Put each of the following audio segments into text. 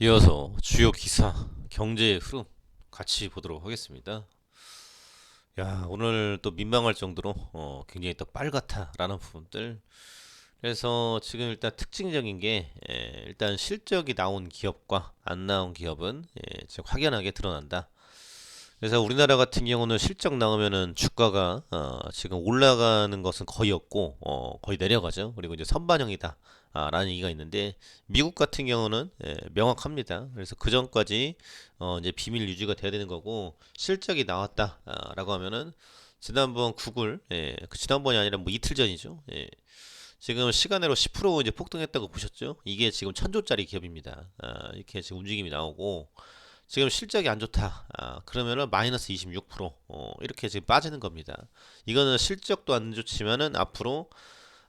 이어서 주요 기사, 경제의 흐름 같이 보도록 하겠습니다. 야, 오늘 또 민망할 정도로 어, 굉장히 또 빨갛다라는 부분들. 그래서 지금 일단 특징적인 게 예, 일단 실적이 나온 기업과 안 나온 기업은 예, 지금 확연하게 드러난다. 그래서 우리나라 같은 경우는 실적 나오면은 주가가 어, 지금 올라가는 것은 거의 없고 어, 거의 내려가죠. 그리고 이제 선반영이다. 아, 라는 얘기가 있는데 미국 같은 경우는 예, 명확합니다. 그래서 그 전까지 어, 이제 비밀 유지가 돼야 되는 거고 실적이 나왔다라고 하면은 지난번 구글 예, 그 지난번이 아니라 뭐 이틀 전이죠. 예, 지금 시간으로 10% 이제 폭등했다고 보셨죠? 이게 지금 천조짜리 기업입니다. 아, 이렇게 지금 움직임이 나오고 지금 실적이 안 좋다. 아, 그러면은 마이너스 26% 어, 이렇게 지금 빠지는 겁니다. 이거는 실적도 안 좋지만은 앞으로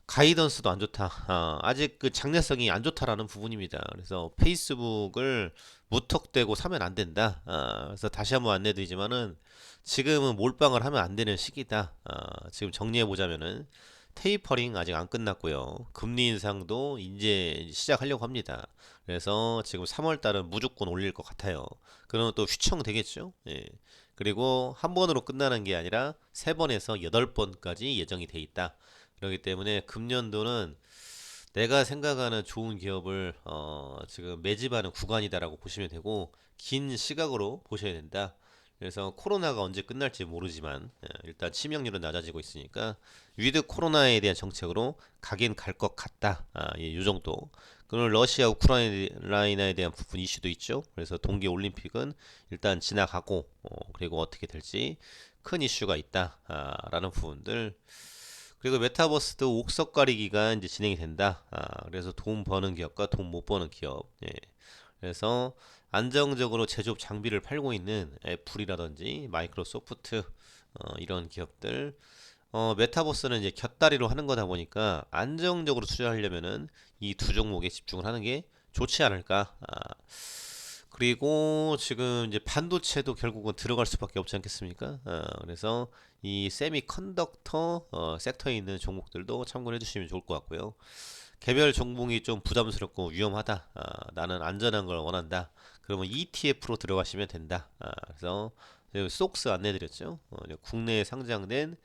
가이던스도 안 좋다. 아, 아직 그 장래성이 안 좋다라는 부분입니다. 그래서 페이스북을 무턱대고 사면 안 된다. 아, 그래서 다시 한번 안내드리지만은 지금은 몰빵을 하면 안 되는 시기다. 아, 지금 정리해 보자면은 테이퍼링 아직 안 끝났고요. 금리 인상도 이제 시작하려고 합니다. 그래서 지금 3월 달은 무조건 올릴 것 같아요. 그러면 또 휘청 되겠죠? 예. 그리고 한 번으로 끝나는 게 아니라 세 번에서 여덟 번까지 예정이 돼 있다. 그렇기 때문에 금년도는 내가 생각하는 좋은 기업을 어, 지금 매집하는 구간이다라고 보시면 되고 긴 시각으로 보셔야 된다. 그래서 코로나가 언제 끝날지 모르지만 예, 일단 치명률은 낮아지고 있으니까 위드 코로나에 대한 정책으로 가긴 갈 것 같다. 아, 예, 요 정도. 그리고 러시아 우크라이나에 대한 부분 이슈도 있죠. 그래서 동계 올림픽은 일단 지나가고 어, 그리고 어떻게 될지 큰 이슈가 있다라는 부분들. 그리고 메타버스도 옥석 가리기가 이제 진행이 된다. 아, 그래서 돈 버는 기업과 돈 못 버는 기업. 예. 그래서 안정적으로 제조업 장비를 팔고 있는 애플이라든지 마이크로소프트 어, 이런 기업들 어, 메타버스는 이제 곁다리로 하는 거다 보니까 안정적으로 투자하려면은 이 두 종목에 집중을 하는 게 좋지 않을까. 아, 그리고 지금 이제 반도체도 결국은 들어갈 수밖에 없지 않겠습니까? 어, 그래서 이 세미컨덕터 어, 섹터에 있는 종목들도 참고해 주시면 좋을 것 같고요. 개별 종목이 좀 부담스럽고 위험하다. 아, 나는 안전한 걸 원한다. 그러면 ETF로 들어가시면 된다. 아, 그래서 속스 안내드렸죠. 어, 국내에 상장된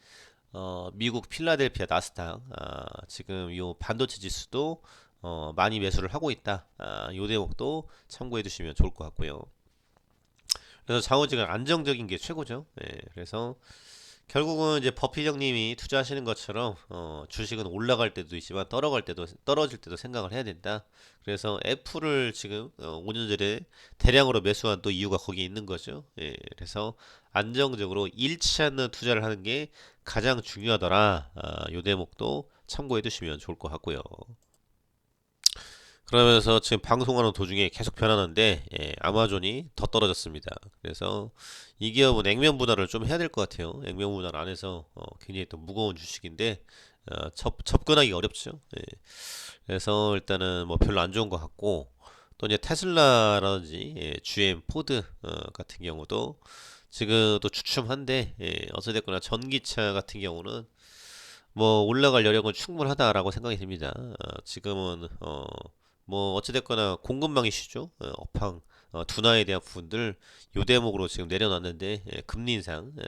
어, 미국 필라델피아 나스닥 아, 지금 요 반도체 지수도 어, 많이 매수를 하고 있다. 아, 요 대목도 참고해 두시면 좋을 것 같고요. 그래서 장어지가 안정적인 게 최고죠. 네, 그래서 결국은 이제 버피정님이 투자하시는 것처럼 어, 주식은 올라갈 때도 있지만 떨어갈 때도 떨어질 때도 생각을 해야 된다. 그래서 애플을 지금 어, 5년 전에 대량으로 매수한 또 이유가 거기 있는 거죠. 예, 그래서 안정적으로 잃지 않는 투자를 하는 게 가장 중요하더라. 아, 요 대목도 참고해 두시면 좋을 것 같고요. 그러면서 지금 방송하는 도중에 계속 변하는데 예, 아마존이 더 떨어졌습니다. 그래서 이 기업은 액면 분할을 좀 해야 될 것 같아요. 액면 분할 안에서 어, 굉장히 또 무거운 주식인데 어, 접, 접근하기 어렵죠. 예. 그래서 일단은 뭐 별로 안 좋은 것 같고 또 이제 테슬라라든지 예, GM, 포드 어, 같은 경우도 지금 또 주춤한데 예, 어찌됐거나 전기차 같은 경우는 뭐 올라갈 여력은 충분하다라고 생각이 듭니다. 어, 지금은 어, 뭐 어찌됐거나 공급망 이슈죠. 어, 업황 어, 둔화에 대한 부분들 요 대목으로 지금 내려놨는데 예, 금리 인상. 예.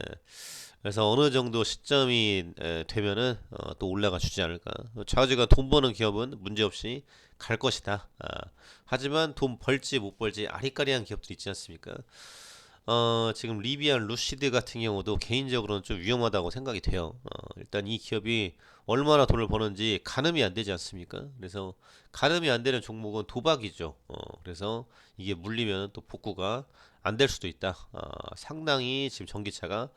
그래서 어느 정도 시점이 에, 되면은 어, 또 올라가 주지 않을까. 좌우지가 돈 버는 기업은 문제없이 갈 것이다. 아, 하지만 돈 벌지 못 벌지 아리까리한 기업들 있지 않습니까? 어, 지금 리비안 루시드 같은 경우도 개인적으로는 좀 위험하다고 생각이 돼요. 어, 일단 이 기업이 얼마나 돈을 버는지 가늠이 안 되지 않습니까? 그래서 가늠이 안 되는 종목은 도박이죠. 어, 그래서 이게 물리면 또 복구가 안 될 수도 있다. 어, 상당히 지금 전기차가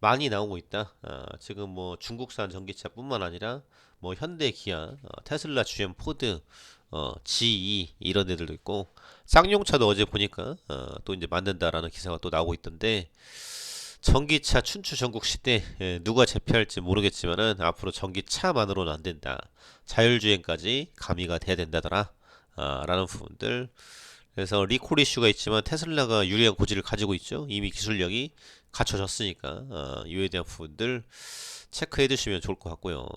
많이 나오고 있다. 어, 지금 뭐 중국산 전기차뿐만 아니라 뭐 현대, 기아, 어, 테슬라, GM, 포드, 어, GE 이런 애들도 있고 쌍용차도 어제 보니까 어, 또 이제 만든다라는 기사가 또 나오고 있던데 전기차 춘추 전국 시대 예, 누가 제패할지 모르겠지만은 앞으로 전기차만으로는 안 된다. 자율주행까지 가미가 돼야 된다더라. 아, 라는 부분들. 그래서 리콜 이슈가 있지만 테슬라가 유리한 고지를 가지고 있죠. 이미 기술력이 갖춰졌으니까 어, 이에 대한 부분들 체크해 두시면 좋을 것 같고요.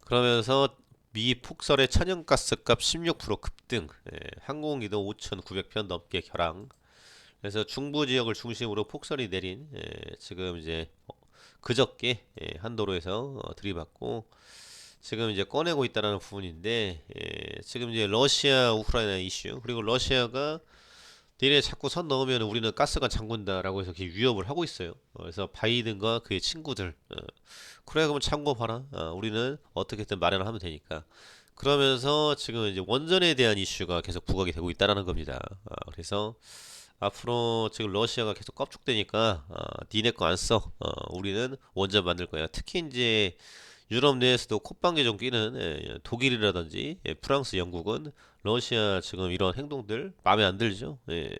그러면서 미 폭설의 천연가스 값 16% 급등, 예, 항공기도 5,900편 넘게 결항. 그래서 중부 지역을 중심으로 폭설이 내린 예, 지금 이제 어, 그저께 예, 한도로에서 어, 들이받고 지금 이제 꺼내고 있다는 부분인데 예, 지금 이제 러시아 우크라이나 이슈 그리고 러시아가 니네 자꾸 선 넘으면 우리는 가스관 잠근다라고 해서 이렇게 위협을 하고 있어요. 어, 그래서 바이든과 그의 친구들 어, 그래 그러면 참고 봐라. 어, 우리는 어떻게든 마련을 하면 되니까. 그러면서 지금 이제 원전에 대한 이슈가 계속 부각이 되고 있다라는 겁니다. 어, 그래서 앞으로 지금 러시아가 계속 껍죽대니까 어, 니네 거 안 써. 어, 우리는 원전 만들 거야. 특히 이제 유럽 내에서도 콧방귀 좀 끼는 예, 독일이라든지 예, 프랑스, 영국은 러시아 지금 이런 행동들 마음에 안 들죠. 예.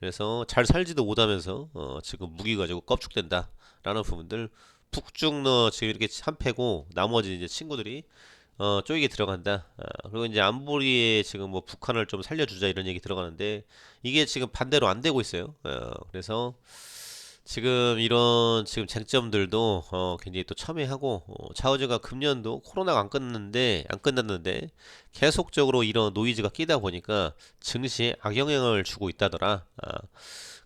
그래서 잘 살지도 못하면서 어, 지금 무기 가지고 껍죽된다라는 부분들 북중러 지금 이렇게 한 패고 나머지 이제 친구들이 어, 쪼이게 들어간다. 아, 그리고 이제 안보리에 지금 뭐 북한을 좀 살려주자 이런 얘기 들어가는데 이게 지금 반대로 안 되고 있어요. 어, 그래서 지금 이런 지금 쟁점들도 어, 굉장히 또 첨예하고 어, 차우즈가 금년도 코로나가 안 끝났는데 안 끝났는데 계속적으로 이런 노이즈가 끼다 보니까 증시에 악영향을 주고 있다더라. 아,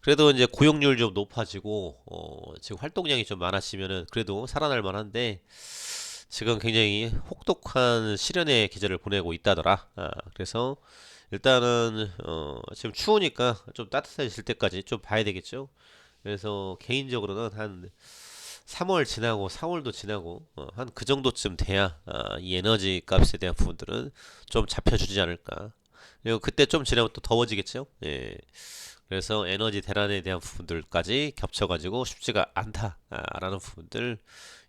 그래도 이제 고용률 좀 높아지고 어, 지금 활동량이 좀 많아지면은 그래도 살아날 만한데 지금 굉장히 혹독한 시련의 계절을 보내고 있다더라. 아, 그래서 일단은 어, 지금 추우니까 좀 따뜻해질 때까지 좀 봐야 되겠죠. 그래서 개인적으로는 한 3월 지나고 4월도 지나고 어, 한 그 정도쯤 돼야 아, 이 에너지 값에 대한 부분들은 좀 잡혀주지 않을까. 그리고 그때 좀 지나면 또 더워지겠죠. 예. 그래서 에너지 대란에 대한 부분들까지 겹쳐가지고 쉽지가 않다라는 부분들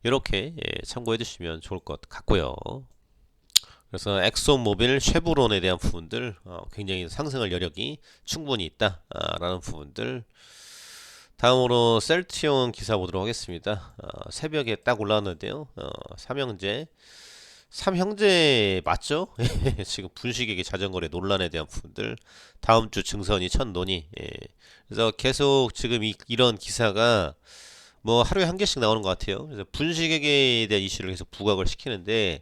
이렇게 예, 참고해 주시면 좋을 것 같고요. 그래서 엑소모빌, 쉐브론에 대한 부분들 어, 굉장히 상승할 여력이 충분히 있다라는 부분들 다음으로 셀티온 기사 보도록 하겠습니다. 어, 새벽에 딱 올라왔는데요. 어, 삼형제 삼형제 맞죠? 지금 분식에게 자전거래 논란에 대한 부분들 다음 주 증선이 첫 논의 예. 그래서 계속 지금 이, 이런 기사가 뭐 하루에 한 개씩 나오는 것 같아요. 그래서 분식에게 대한 이슈를 계속 부각을 시키는데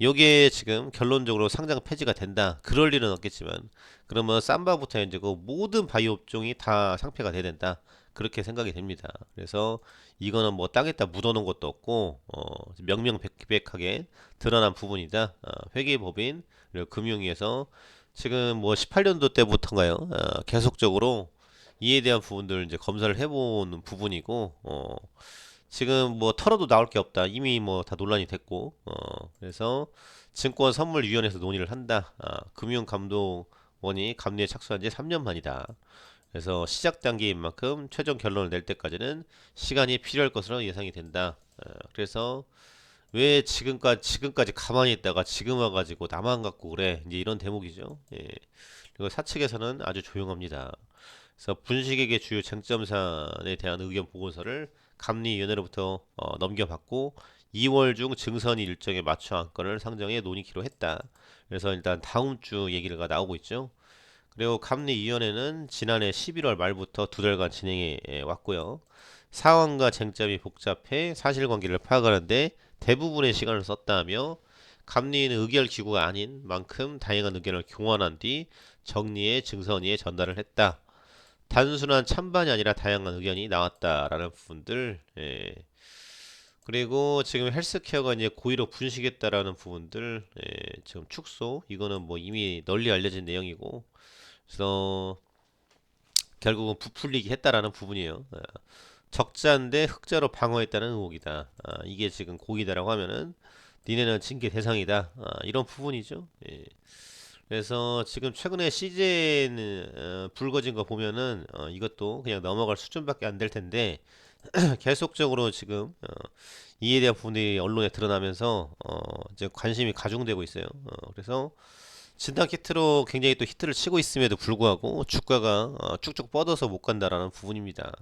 요게 지금 결론적으로 상장 폐지가 된다. 그럴 일은 없겠지만 그러면 삼바부터 이제 그 모든 바이오 업종이 다 상폐가 돼야 된다. 그렇게 생각이 됩니다. 그래서 이거는 뭐 땅에다 묻어놓은 것도 없고 어, 명명백백하게 드러난 부분이다. 어, 회계법인 그리고 금융위에서 지금 뭐 18년도 때부터인가요? 어, 계속적으로 이에 대한 부분들 이제 검사를 해보는 부분이고 어, 지금 뭐 털어도 나올 게 없다. 이미 뭐 다 논란이 됐고 어, 그래서 증권 선물 위원회에서 논의를 한다. 아, 금융 감독원이 감리에 착수한 지 3년 만이다. 그래서 시작 단계인 만큼 최종 결론을 낼 때까지는 시간이 필요할 것으로 예상이 된다. 어, 그래서 왜 지금까지 지금까지 가만히 있다가 지금 와가지고 나만 갖고 그래 이제 이런 대목이죠. 예. 그리고 사측에서는 아주 조용합니다. 그래서 분식에게 주요 쟁점 사안에 대한 의견 보고서를 감리위원회로부터 어, 넘겨받고 2월 중 증선이 일정에 맞춰 안건을 상정해 논의키로 했다. 그래서 일단 다음 주 얘기가 나오고 있죠. 그리고 감리위원회는 지난해 11월 말부터 두 달간 진행해 왔고요. 사원과 쟁점이 복잡해 사실관계를 파악하는데 대부분의 시간을 썼다며 감리는 의결 기구가 아닌 만큼 다양한 의견을 교환한 뒤 정리해 증선위에 전달을 했다. 단순한 찬반이 아니라 다양한 의견이 나왔다라는 부분들. 예. 그리고 지금 헬스케어가 이제 고의로 분식했다라는 부분들. 예. 지금 축소 이거는 뭐 이미 널리 알려진 내용이고 그래서 결국은 부풀리기 했다라는 부분이에요. 어, 적자인데 흑자로 방어했다는 의혹이다. 아, 이게 지금 고기다라고 하면은 니네는 징계 대상이다. 아, 이런 부분이죠. 예. 그래서 지금 최근에 CJ는 어, 불거진 거 보면은 어, 이것도 그냥 넘어갈 수준밖에 안 될 텐데 계속적으로 지금 어, 이에 대한 부분이 언론에 드러나면서 어, 이제 관심이 가중되고 있어요. 어, 그래서 진단 키트로 굉장히 또 히트를 치고 있음에도 불구하고 주가가 어, 쭉쭉 뻗어서 못 간다라는 부분입니다.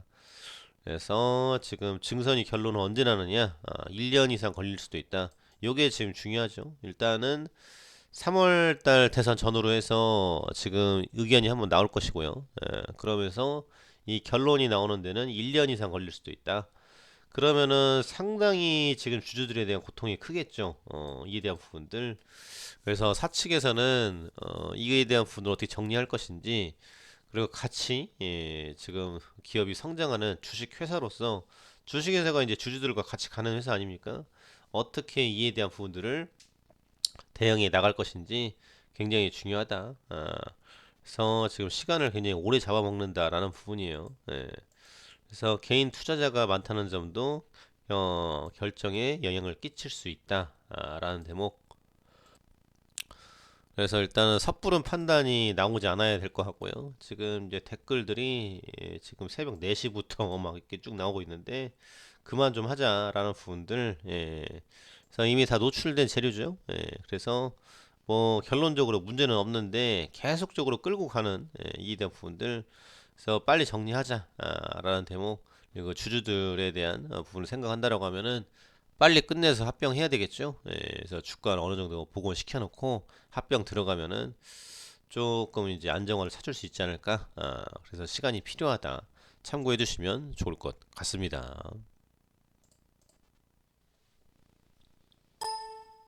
그래서 지금 증선이 결론은 언제 나느냐? 아, 1년 이상 걸릴 수도 있다. 요게 지금 중요하죠. 일단은 3월 달 대선 전후로 해서 지금 의견이 한번 나올 것이고요. 예, 그러면서 이 결론이 나오는 데는 1년 이상 걸릴 수도 있다. 그러면은 상당히 지금 주주들에 대한 고통이 크겠죠. 어, 이에 대한 부분들. 그래서 사측에서는 어, 이에 대한 부분을 어떻게 정리할 것인지 그리고 같이 예, 지금 기업이 성장하는 주식 회사로서 주식 회사가 이제 주주들과 같이 가는 회사 아닙니까? 어떻게 이에 대한 부분들을 대응해 나갈 것인지 굉장히 중요하다. 아, 그래서 지금 시간을 굉장히 오래 잡아먹는다라는 부분이에요. 예. 그래서 개인 투자자가 많다는 점도 어, 결정에 영향을 끼칠 수 있다라는 대목. 그래서 일단은 섣부른 판단이 나오지 않아야 될 것 같고요. 지금 이제 댓글들이 예, 지금 새벽 4시부터 막 이렇게 쭉 나오고 있는데 그만 좀 하자라는 부분들. 예. 그래서 이미 다 노출된 재료죠. 예. 그래서 뭐 결론적으로 문제는 없는데 계속적으로 끌고 가는 예, 대한 부분들. 그래서 빨리 정리하자라는 대목. 그리고 주주들에 대한 어, 부분을 생각한다라고 하면은 빨리 끝내서 합병해야 되겠죠. 예, 그래서 주가를 어느 정도 복원시켜 놓고 합병 들어가면은 조금 이제 안정화를 찾을 수 있지 않을까. 아, 그래서 시간이 필요하다. 참고해 주시면 좋을 것 같습니다.